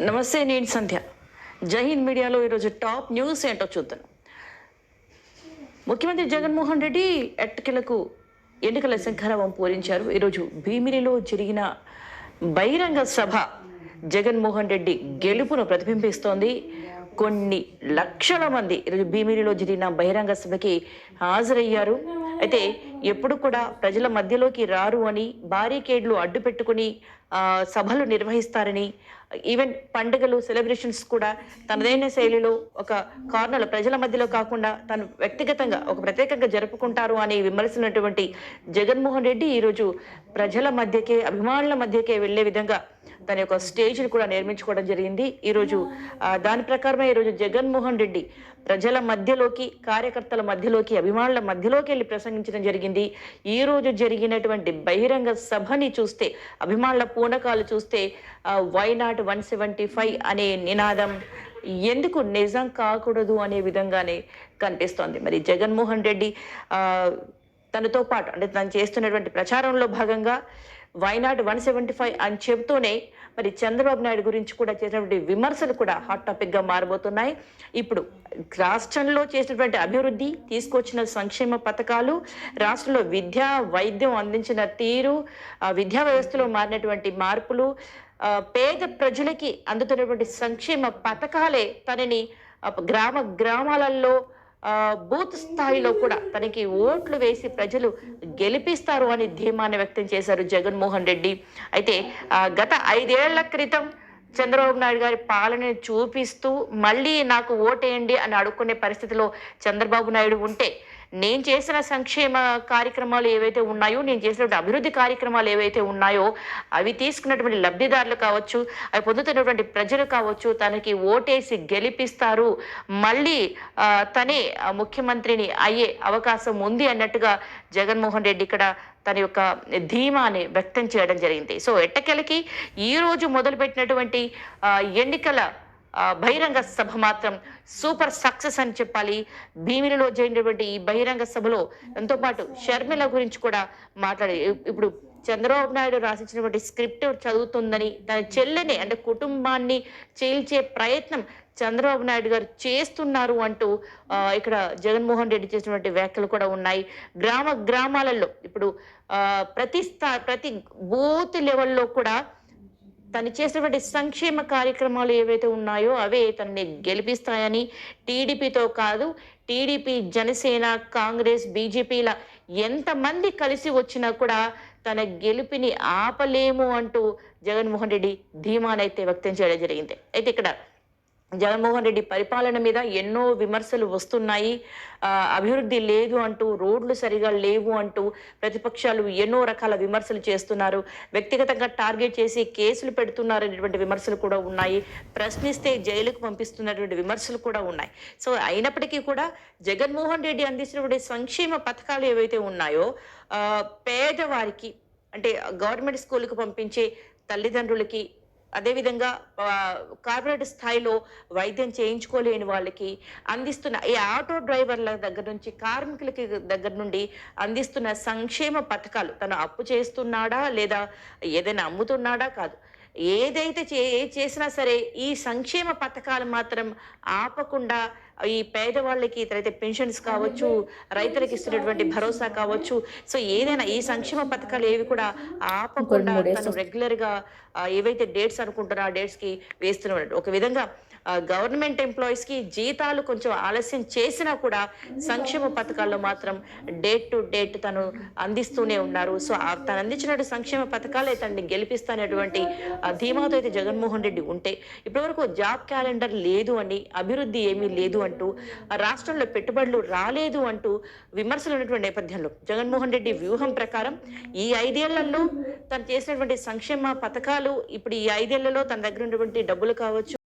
నమస్తే నేను సంధ్య. జైహింద్ మీడియాలో ఈరోజు టాప్ న్యూస్ ఏంటో చూద్దాం. ముఖ్యమంత్రి జగన్మోహన్ రెడ్డి ఎట్టకెలకు ఎన్నికల శంఖారావం పూరించారు. ఈరోజు భీమిలిలో జరిగిన బహిరంగ సభ జగన్మోహన్ రెడ్డి గెలుపును ప్రతిబింబిస్తోంది. కొన్ని లక్షల మంది ఈరోజు భీమిలిలో జరిగిన బహిరంగ సభకి హాజరయ్యారు. అయితే ఎప్పుడు కూడా ప్రజల మధ్యలోకి రారు అని బారికేడ్లు అడ్డు పెట్టుకుని సభలు నిర్వహిస్తారని ఈవెన్ పండుగలు సెలబ్రేషన్స్ కూడా తనదైన శైలిలో ఒక కార్నర్ ప్రజల మధ్యలో కాకుండా తను వ్యక్తిగతంగా ఒక ప్రత్యేకంగా జరుపుకుంటారు అని విమర్శనటువంటి జగన్మోహన్ రెడ్డి ఈరోజు ప్రజల మధ్యకే అభిమానుల మధ్యకే వెళ్ళే విధంగా తన యొక్క స్టేజ్ని కూడా నిర్మించుకోవడం జరిగింది. ఈరోజు దాని ప్రకారమే ఈరోజు జగన్మోహన్ రెడ్డి ప్రజల మధ్యలోకి కార్యకర్తల మధ్యలోకి అభిమానుల మధ్యలోకి వెళ్ళి ప్రసంగించడం జరిగింది. ఈరోజు జరిగినటువంటి బహిరంగ సభని చూస్తే అభిమానుల పూనకాలు చూస్తే why not one seventy five అనే నినాదం ఎందుకు నిజం కాకూడదు అనే విధంగానే కనిపిస్తోంది. మరి జగన్మోహన్ రెడ్డి తనతో పాటు అంటే తను చేస్తున్నటువంటి ప్రచారంలో భాగంగా వైనాట్ వన్ సెవెంటీ ఫైవ్ అని చెబుతూనే మరి చంద్రబాబు నాయుడు గురించి కూడా చేసినటువంటి విమర్శలు కూడా హాట్ టాపిక్గా మారబోతున్నాయి. ఇప్పుడు రాష్ట్రంలో చేసినటువంటి అభివృద్ధి తీసుకొచ్చిన సంక్షేమ పథకాలు రాష్ట్రంలో విద్యా వైద్యం అందించిన తీరు విద్యా వ్యవస్థలో మారినటువంటి మార్పులు పేద ప్రజలకి అందుతున్నటువంటి సంక్షేమ పథకాలే తనని గ్రామ గ్రామాలలో బూత్ స్థాయిలో కూడా తనకి ఓట్లు వేసి ప్రజలు గెలిపిస్తారు అని ధీమాన్ని వ్యక్తం చేశారు జగన్మోహన్ రెడ్డి. అయితే గత ఐదేళ్ళ క్రితం చంద్రబాబు నాయుడు గారి పాలనని చూపిస్తూ మళ్ళీ నాకు ఓటేయండి అని అడుక్కునే పరిస్థితిలో చంద్రబాబు నాయుడు ఉంటే నేను చేసిన సంక్షేమ కార్యక్రమాలు ఏవైతే ఉన్నాయో నేను చేసినటువంటి అభివృద్ధి కార్యక్రమాలు ఏవైతే ఉన్నాయో అవి తీసుకున్నటువంటి లబ్ధిదారులు కావచ్చు అవి పొందుతున్నటువంటి ప్రజలు కావచ్చు తనకి ఓటేసి గెలిపిస్తారు. మళ్ళీ తనే ముఖ్యమంత్రిని అయ్యే అవకాశం ఉంది అన్నట్టుగా జగన్మోహన్ రెడ్డి ఇక్కడ తన యొక్క ధీమాని వ్యక్తం చేయడం జరిగింది. సో ఎట్టకెలకి ఈ రోజు మొదలుపెట్టినటువంటి ఎన్నికల బహిరంగ సభ మాత్రం సూపర్ సక్సెస్ అని చెప్పాలి. భీమిలిలో జరిగినటువంటి ఈ బహిరంగ సభలో ఎంతో పాటు షర్మిల గురించి కూడా మాట్లాడి ఇప్పుడు చంద్రబాబు నాయుడు రాసించినటువంటి స్క్రిప్ట్ చదువుతుందని దాని చెల్లెని అంటే కుటుంబాన్ని చీల్చే ప్రయత్నం చంద్రబాబు నాయుడు గారు చేస్తున్నారు అంటూ ఇక్కడ జగన్మోహన్ రెడ్డి చేసినటువంటి వ్యాఖ్యలు కూడా ఉన్నాయి. గ్రామ గ్రామాలలో ఇప్పుడు ప్రతి స్థా ప్రతి బూత్ లెవెల్లో కూడా తను చేసినటువంటి సంక్షేమ కార్యక్రమాలు ఏవైతే ఉన్నాయో అవే తనని గెలిపిస్తాయని టీడీపీతో కాదు టీడీపీ జనసేన కాంగ్రెస్ బీజేపీల ఎంతమంది కలిసి వచ్చినా కూడా తన గెలుపుని ఆపలేము అంటూ జగన్మోహన్ రెడ్డి ధీమానైతే వ్యక్తం చేయడం జరిగింది. అయితే ఇక్కడ జగన్మోహన్ రెడ్డి పరిపాలన మీద ఎన్నో విమర్శలు వస్తున్నాయి. అభివృద్ధి లేదు అంటూ రోడ్లు సరిగా లేవు అంటూ ప్రతిపక్షాలు ఎన్నో రకాల విమర్శలు చేస్తున్నారు. వ్యక్తిగతంగా టార్గెట్ చేసి కేసులు పెడుతున్నారు అనేటువంటి విమర్శలు కూడా ఉన్నాయి. ప్రశ్నిస్తే జైలుకు పంపిస్తున్నటువంటి విమర్శలు కూడా ఉన్నాయి. సో అయినప్పటికీ కూడా జగన్మోహన్ రెడ్డి అందించినటువంటి సంక్షేమ పథకాలు ఏవైతే ఉన్నాయో పేదవారికి అంటే గవర్నమెంట్ స్కూల్కి పంపించే తల్లిదండ్రులకి అదేవిధంగా కార్పొరేట్ స్థాయిలో వైద్యం చేయించుకోలేని వాళ్ళకి అందిస్తున్న ఈ ఆటో డ్రైవర్ల దగ్గర నుంచి కార్మికులకి దగ్గర నుండి అందిస్తున్న సంక్షేమ పథకాలు తను అప్పు చేస్తున్నాడా లేదా ఏదైనా అమ్ముతున్నాడా కాదు. ఏదైతే చే ఏ చేసినా సరే ఈ సంక్షేమ పథకాలు మాత్రం ఆపకుండా ఈ పేదవాళ్ళకి అయితే పెన్షన్స్ కావచ్చు రైతులకు ఇస్తున్నటువంటి భరోసా కావచ్చు. సో ఏదైనా ఈ సంక్షేమ పథకాలు ఏవి కూడా ఆపకుండా తను రెగ్యులర్గా ఆ, ఏవైతే డేట్స్ అనుకుంటారో ఆ డేట్స్కి వేస్తున్నాడు ఒక విధంగా గవర్నమెంట్ ఎంప్లాయీస్కి జీతాలు కొంచెం ఆలస్యం చేసినా కూడా సంక్షేమ పథకాల్లో మాత్రం డేట్ టు డేట్ తను అందిస్తూనే ఉన్నారు. సో తను అందించినటువంటి సంక్షేమ పథకాలే తనని గెలిపిస్తానటువంటి ధీమాతో అయితే జగన్మోహన్ రెడ్డి ఉంటే ఇప్పటివరకు జాబ్ క్యాలెండర్ లేదు అని అభివృద్ధి ఏమీ లేదు అంటూ ఆ రాష్ట్రంలో పెట్టుబడులు రాలేదు అంటూ విమర్శలు ఉన్నటువంటి నేపథ్యంలో జగన్మోహన్ రెడ్డి వ్యూహం ప్రకారం ఈ ఐదేళ్ళలో తను చేసినటువంటి సంక్షేమ పథకాలు ఇప్పుడు ఈ ఐదేళ్ళలో తన దగ్గర ఉన్నటువంటి డబ్బులు కావచ్చు.